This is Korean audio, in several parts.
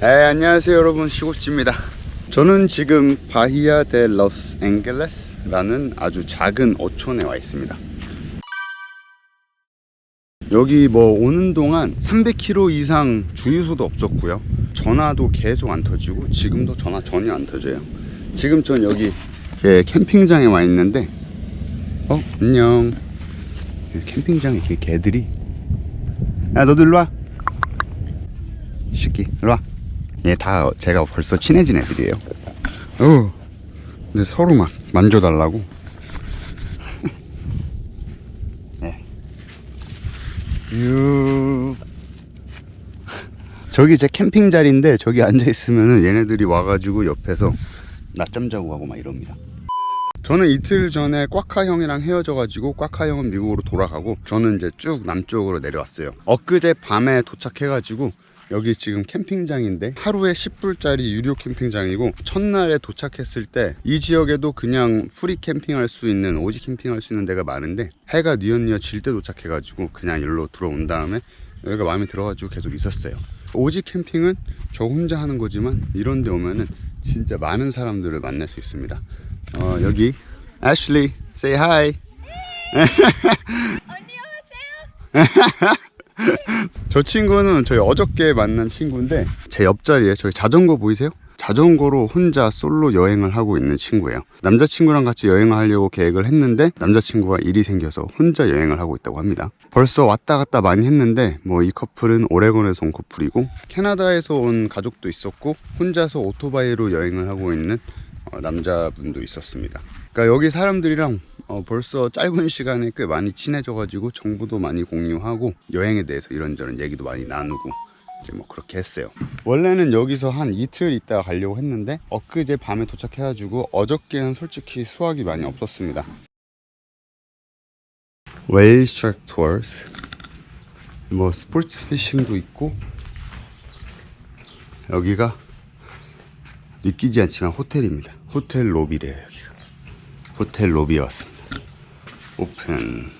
네, 안녕하세요 여러분. 시고치입니다. 저는 지금 바히아 데 로스 앵겔레스라는 아주 작은 어촌에 와 있습니다. 여기 뭐 오는 동안 300km 이상 주유소도 없었고요. 전화도 계속 안 터지고 지금도 전화 전혀 안 터져요. 지금 전 여기 예, 캠핑장에 와 있는데 어 안녕. 이 캠핑장에 개, 개들이. 야 너도 일로 와. 시끼 일로 와 얘 다 제가 벌써 친해진 애들이에요 어 근데 서로 막 만져달라고 네. 유 저기 제 캠핑 자리인데 저기 앉아 있으면은 얘네들이 와가지고 옆에서 낮잠 자고 가고 막 이럽니다. 저는 이틀 전에 꽉카 형이랑 헤어져가지고 꽉카 형은 미국으로 돌아가고 저는 이제 쭉 남쪽으로 내려왔어요. 엊그제 밤에 도착해가지고 여기 지금 캠핑장인데 하루에 10불짜리 유료 캠핑장이고 첫날에 도착했을 때 이 지역에도 그냥 프리 캠핑할 수 있는 오지 캠핑할 수 있는 데가 많은데 해가 뉘엿뉘엿 질 때 도착해가지고 그냥 일로 들어온 다음에 여기가 마음에 들어가지고 계속 있었어요. 오지 캠핑은 저 혼자 하는 거지만 이런 데 오면은 진짜 많은 사람들을 만날 수 있습니다. 어, 여기 애슐리 say hi. 저 친구는 저희 어저께 만난 친구인데 제 옆자리에 저희 자전거 보이세요? 자전거로 혼자 솔로 여행을 하고 있는 친구예요. 남자친구랑 같이 여행을 하려고 계획을 했는데 남자친구가 일이 생겨서 혼자 여행을 하고 있다고 합니다. 벌써 왔다 갔다 많이 했는데 뭐 이 커플은 오레곤에서 온 커플이고 캐나다에서 온 가족도 있었고 혼자서 오토바이로 여행을 하고 있는 어, 남자분도 있었습니다. 그러니까 여기 사람들이랑 어, 벌써 짧은 시간에 꽤 많이 친해져 가지고 정보도 많이 공유하고 여행에 대해서 이런저런 얘기도 많이 나누고 이제 뭐 그렇게 했어요. 원래는 여기서 한 이틀 있다가 가려고 했는데 엊그제 밤에 도착해 가지고 어저께는 솔직히 수확이 많이 없었습니다. 웨일 샤크 투어스 뭐 스포츠 피싱도 있고 여기가 믿기지 않지만 호텔입니다. 호텔 로비래요 여기가. 호텔 로비에 왔습니다. 오픈.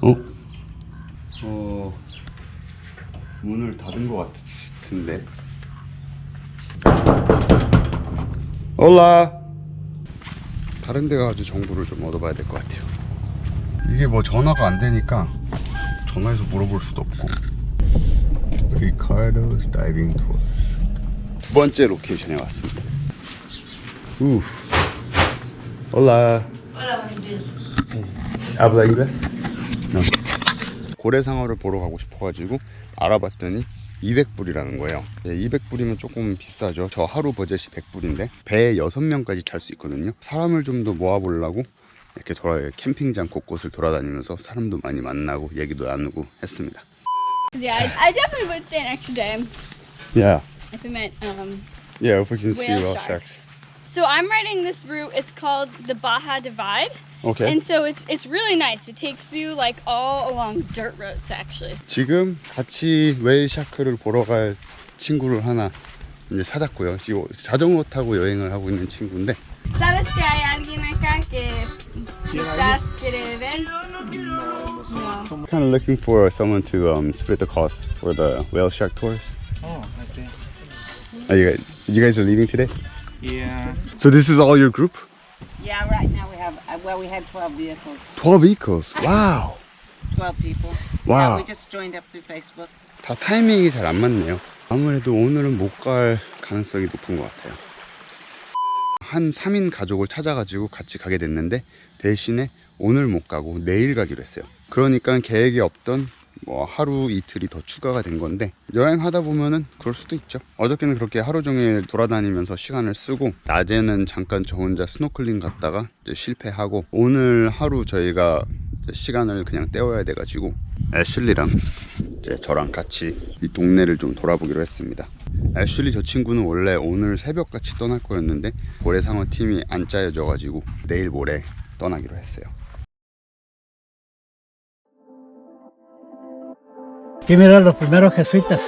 어? 어 문을 닫은 것 같은데. 올라. 다른 데 가서 정보를 좀 얻어봐야 될 것 같아요. 이게 뭐 전화가 안 되니까 전화해서 물어볼 수도 없고. 다이빙 투어스 두 번째 로케이션에 왔습니다. 우. Hola. Hola, buenos días. Habla inglés? No. 고래상어를 보러 가고 싶어가지고 알아봤더니 200불이라는 거예요. 200불이면 조금 비싸죠. 저 하루 버젯이 100불인데 배에 6명까지 탈 수 있거든요. 사람을 좀 더 모아보려고 이렇게 돌아 캠핑장 곳곳을 돌아다니면서 사람도 많이 만나고 얘기도 나누고 했습니다. Yeah, I, I definitely would stay an extra day Yeah, if it meant. Um, yeah, if we can see whale sharks. sharks. so I'm riding this route. It's called the Baja Divide, Okay. and so it's it's really nice. It takes you like all along dirt roads actually. 지금 같이 웨이 샤크를 보러 갈 친구를 하나 이제 찾았고요. 지금 자전거 타고 여행을 하고 있는 친구인데 ¿Sabes que hay alguien acá que quizás quiere ver? No. kind of looking for someone to um, split the cost for the whale shark tours. Oh, okay. Are you guys, you guys are leaving today? Yeah. So this is all your group? Yeah, right now we have, uh, well, we had 12 vehicles, 12 vehicles. Wow. 12 people. Wow. Yeah, we just joined up through Facebook. 다 타이밍이 잘 안 맞네요. 아무래도 오늘은 못 갈 가능성이 높은 것 같아요. 한 3인 가족을 찾아가지고 같이 가게 됐는데 대신에 오늘 못 가고 내일 가기로 했어요. 그러니까 계획에 없던 뭐 하루 이틀이 더 추가가 된 건데 여행하다 보면은 그럴 수도 있죠. 어저께는 그렇게 하루 종일 돌아다니면서 시간을 쓰고 낮에는 잠깐 저 혼자 스노클링 갔다가 실패하고 오늘 하루 저희가 시간을 그냥 때워야 돼 가지고 애슐리랑 이제 저랑 같이 이 동네를 좀 돌아보기로 했습니다. 애슐리 저 친구는 원래 오늘 새벽같이 떠날 거였는데 고래상어 팀이 안 짜여져 가지고 내일 모레 떠나기로 했어요. ¿Quién eran los primeros jesuitas?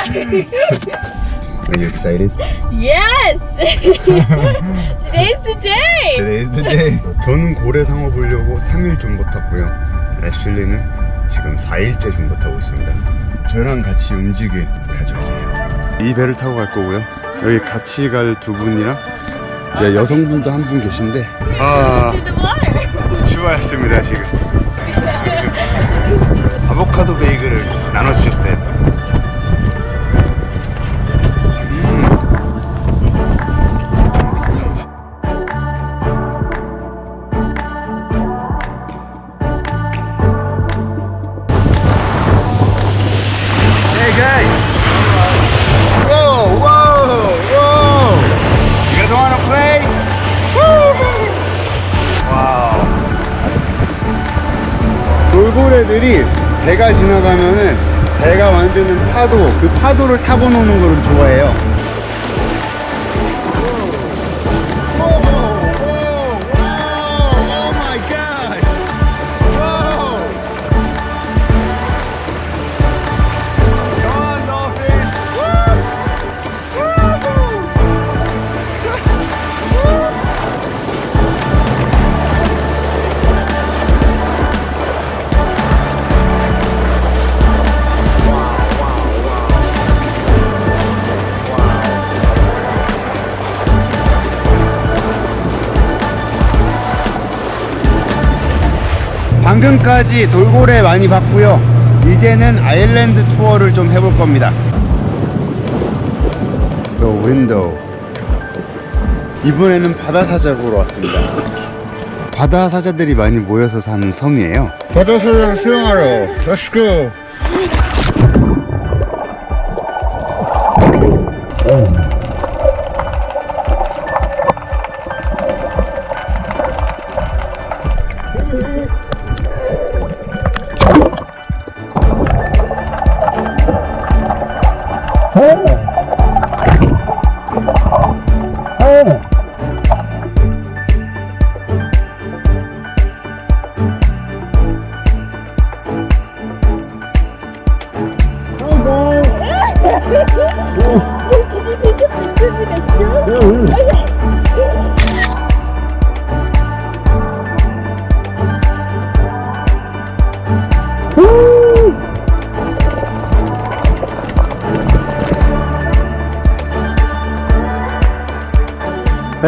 Are you excited? yes! Today's the day! Today's the day. 저는 고래상어 보려고 3일 줌보 탔고요. 애슐리는 지금 4일째 줌보 타고 있습니다. 저랑 같이 움직일 가족이에요. 이 배를 타고 갈 거고요. 여기 같이 갈 두 분이랑 이제 여성분도 한 분 계신데 아 To the water! 추워했습니다 지금. 아보카도 베이글을 나눠주셨어요. 배가 지나가면은 배가 만드는 파도, 그 파도를 타고 노는 거를 좋아해요. 방금까지 돌고래 많이 봤고요. 이제는 아일랜드 투어를 좀 해볼 겁니다. The window. 이번에는 바다 사자 보러 왔습니다. 바다 사자들이 많이 모여서 사는 섬이에요. 바다 사자 수영하러. Let's. Hã?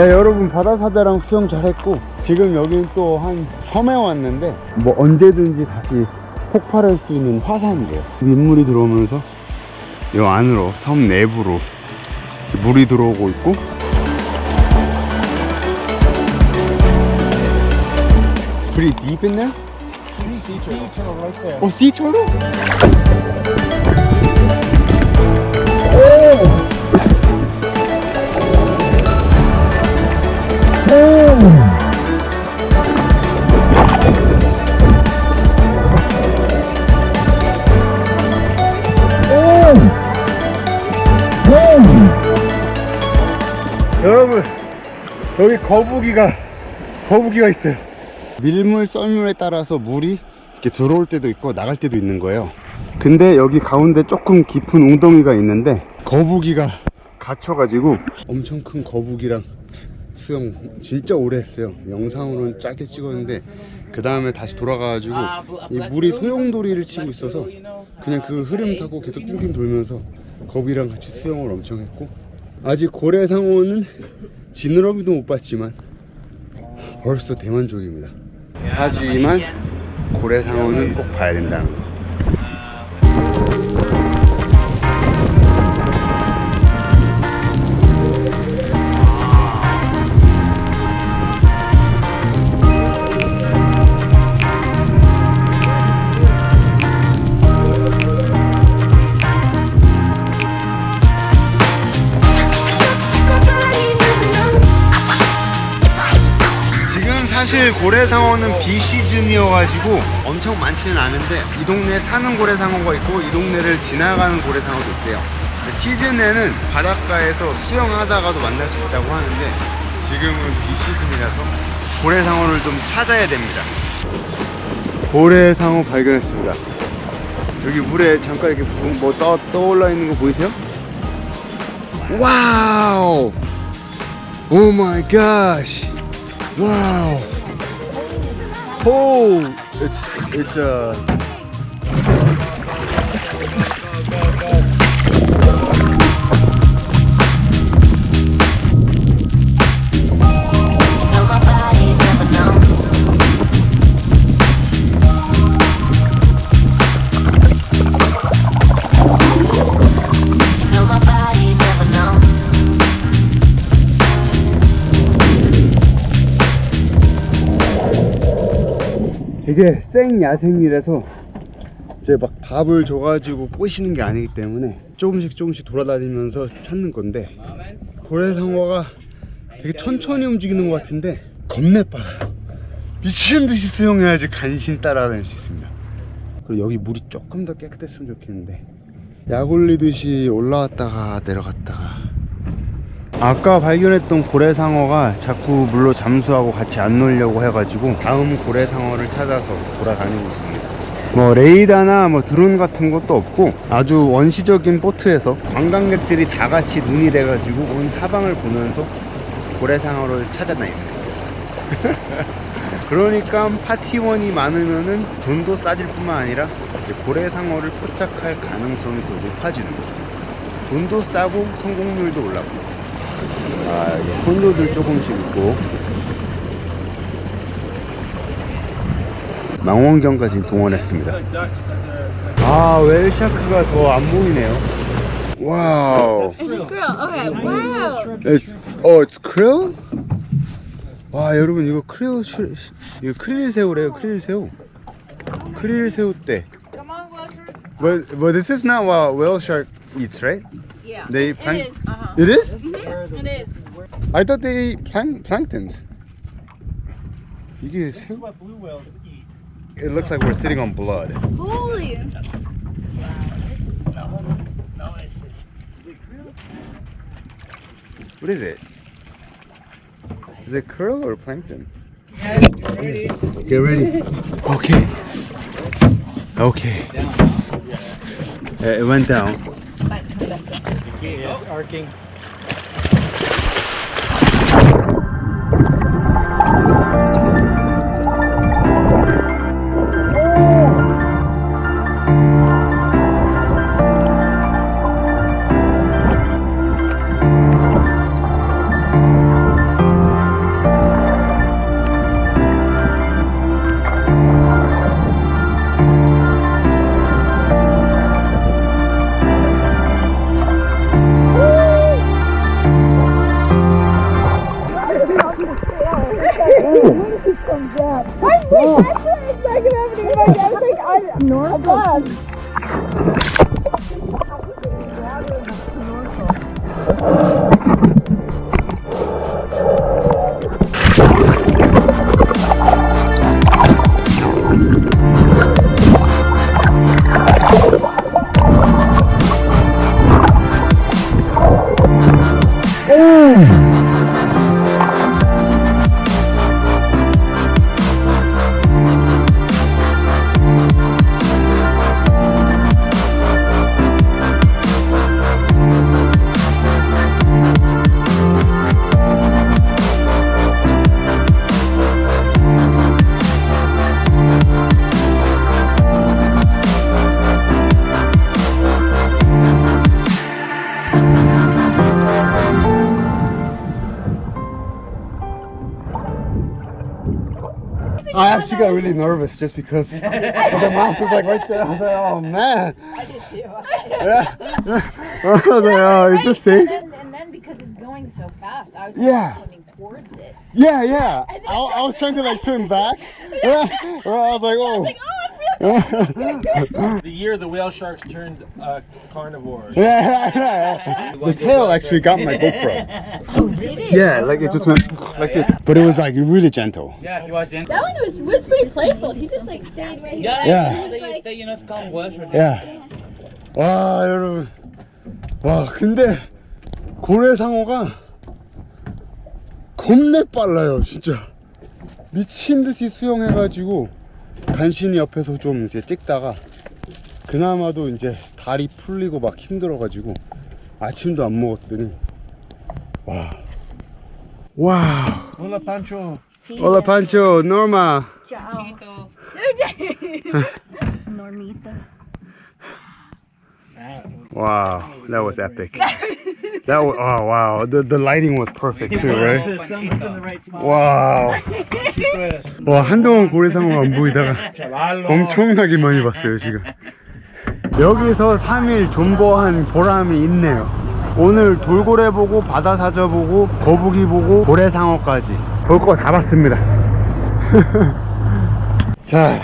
네, 여러분 바다 사자랑 수영 잘했고 지금 여기는 또 한 섬에 왔는데 뭐 언제든지 다시 폭발할 수 있는 화산이래요 민물이 들어오면서 이 안으로 섬 내부로 물이 들어오고 있고 Pretty deep in there? Oh, sea turtle? 여러분 여기 거북이가 거북이가 있어요. 밀물 썰물에 따라서 물이 이렇게 들어올 때도 있고 나갈 때도 있는 거예요. 근데 여기 가운데 조금 깊은 웅덩이가 있는데 거북이가 갇혀가지고 엄청 큰 거북이랑 수영 진짜 오래 했어요. 영상으로는 짧게 찍었는데 그 다음에 다시 돌아가가지고 이 물이 소용돌이를 치고 있어서 그냥 그 흐름 타고 계속 빙빙 돌면서 거북이랑 같이 수영을 엄청 했고 아직 고래상어는 지느러미도 못 봤지만 벌써 대만족입니다. 하지만 고래상어는 꼭 봐야 된다는 거. 사실 고래상어는 비시즌이어가지고 엄청 많지는 않은데 이 동네에 사는 고래상어가 있고 이 동네를 지나가는 고래상어도 있대요 시즌에는 바닷가에서 수영하다가도 만날 수 있다고 하는데 지금은 비시즌이라서 고래상어를 좀 찾아야 됩니다 고래상어 발견했습니다 여기 물에 잠깐 이렇게 부- 뭐 떠, 떠올라 있는 거 보이세요? 와우! 오 마이 갓! 와우! 호! It's it's a 이게 생야생이라서 이제 막 밥을 줘가지고 꼬시는 게 아니기 때문에 조금씩 조금씩 돌아다니면서 찾는 건데 고래상어가 되게 천천히 움직이는 것 같은데 겁내 빨라요. 미친 듯이 수영해야지 간신히 따라다닐 수 있습니다. 그리고 여기 물이 조금 더 깨끗했으면 좋겠는데 약 올리듯이 올라왔다가 내려갔다가 아까 발견했던 고래상어가 자꾸 물로 잠수하고 같이 안 놀려고 해가지고 다음 고래상어를 찾아서 돌아다니고 있습니다. 뭐 레이더나 뭐 드론 같은 것도 없고 아주 원시적인 보트에서 관광객들이 다 같이 눈이 돼가지고 온 사방을 보면서 고래상어를 찾아다닙니다. 그러니까 파티원이 많으면은 돈도 싸질 뿐만 아니라 고래상어를 포착할 가능성이 더 높아지는 거죠. 돈도 싸고 성공률도 올라가고. 아, 콘도들 조금씩 있고 망원경까지 동원했습니다. 아, 웰샤크가 더 안 보이네요. 와우. It's wow. It's, oh, it's krill? 와, 여러분 이거 크릴 슈- 이거 크릴 새우래요. 크릴 새우. 크릴 Wilshire. But but this is not what whale shark eats, right? Yeah. They It is. Uh-huh. It is? It is. I thought they eat plank planktons. You get this is what blue whales eat. It looks like we're sitting on blood. Holy! What is it? Is it curl or plankton? Yes, get ready. Get ready. Okay. Okay. Uh, it went down. Okay, it's arcing. I'm like, that's what I was talking about. I like, I'm normal. Got really nervous just because the mouth was like right there. I was like, oh man. I did too. Yeah. I was like, oh, is this safe? and, then, and then because it's going so fast, I was Yeah. swimming towards it. Yeah, yeah. I, I was trying to like swim back. Yeah. I was like, oh. The year the whale sharks turned uh, carnivores. Yeah, yeah, yeah. The tail actually got my GoPro. Oh, did it? Yeah, like it just went like this. But it was like really gentle. Yeah, he was in. That one was was pretty playful. He just like stayed where he Yeah, was. Yeah. He was They, like, they, you know, Welsh or Yeah. 와, 여러분. 와, 근데 고래상어가 겁내 빨라요, 진짜. 미친 듯이 수영해가지고 간신히 옆에서 좀 이제 찍다가 그나마도 이제 다리 풀리고 막 힘들어가지고 아침도 안 먹었더니 와. 와. Hola, Pancho. Hola Pancho, Norma. Wow, that was epic. That was oh wow, the the lighting was perfect too, right? 와우. 와 한동안 고래상어가 안 보이다가. 엄청나게 많이 봤어요 지금. 여기서 3일 존버한 보람이 있네요. 오늘 돌고래 보고 바다 사자 보고 거북이 보고 고래상어까지 볼 거 다 봤습니다. 자,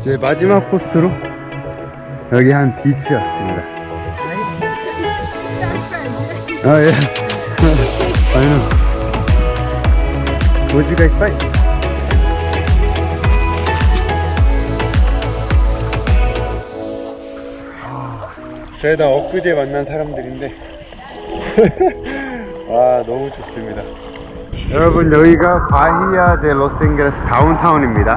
제 마지막 코스로 여기 한. 아 예. I know. What you guys find? 저희 다 엊그제 만난 사람들인데. 와 너무 좋습니다. 여러분 여기가 바히아 데 로스앤젤레스 다운타운입니다.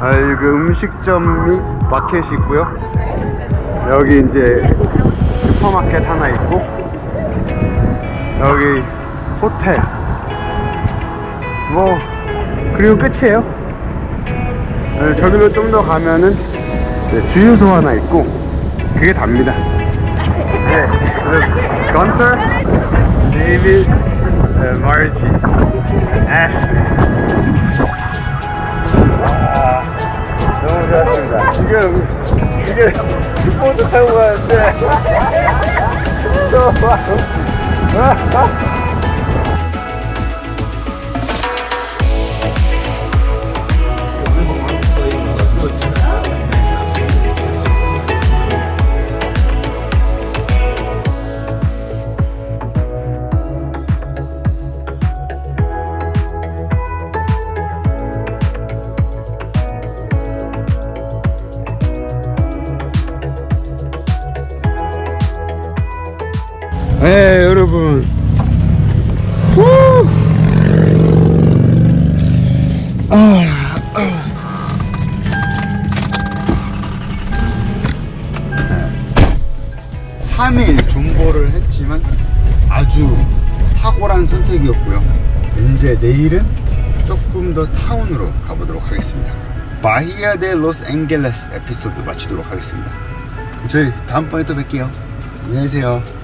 아, 여기 음식점 및 마켓이 있고요. 여기 이제 슈퍼마켓 하나 있고 여기 호텔. 뭐 그리고 끝이에요. 네, 저기로 좀 더 가면은 네, 주유소 하나 있고 그게 답니다 네, 그래서 건설, 데이빗, 네, 마르지, 애쉬 아, 너무 좋았습니 네 여러분. 후! 아, 아. 3일 존버를 했지만 아주 탁월한 선택이었고요. 이제 내일은 조금 더 타운으로 가보도록 하겠습니다. 바히아 데 로스 앤겔레스 에피소드 마치도록 하겠습니다. 저희 다음번에 또 뵐게요. 안녕히 계세요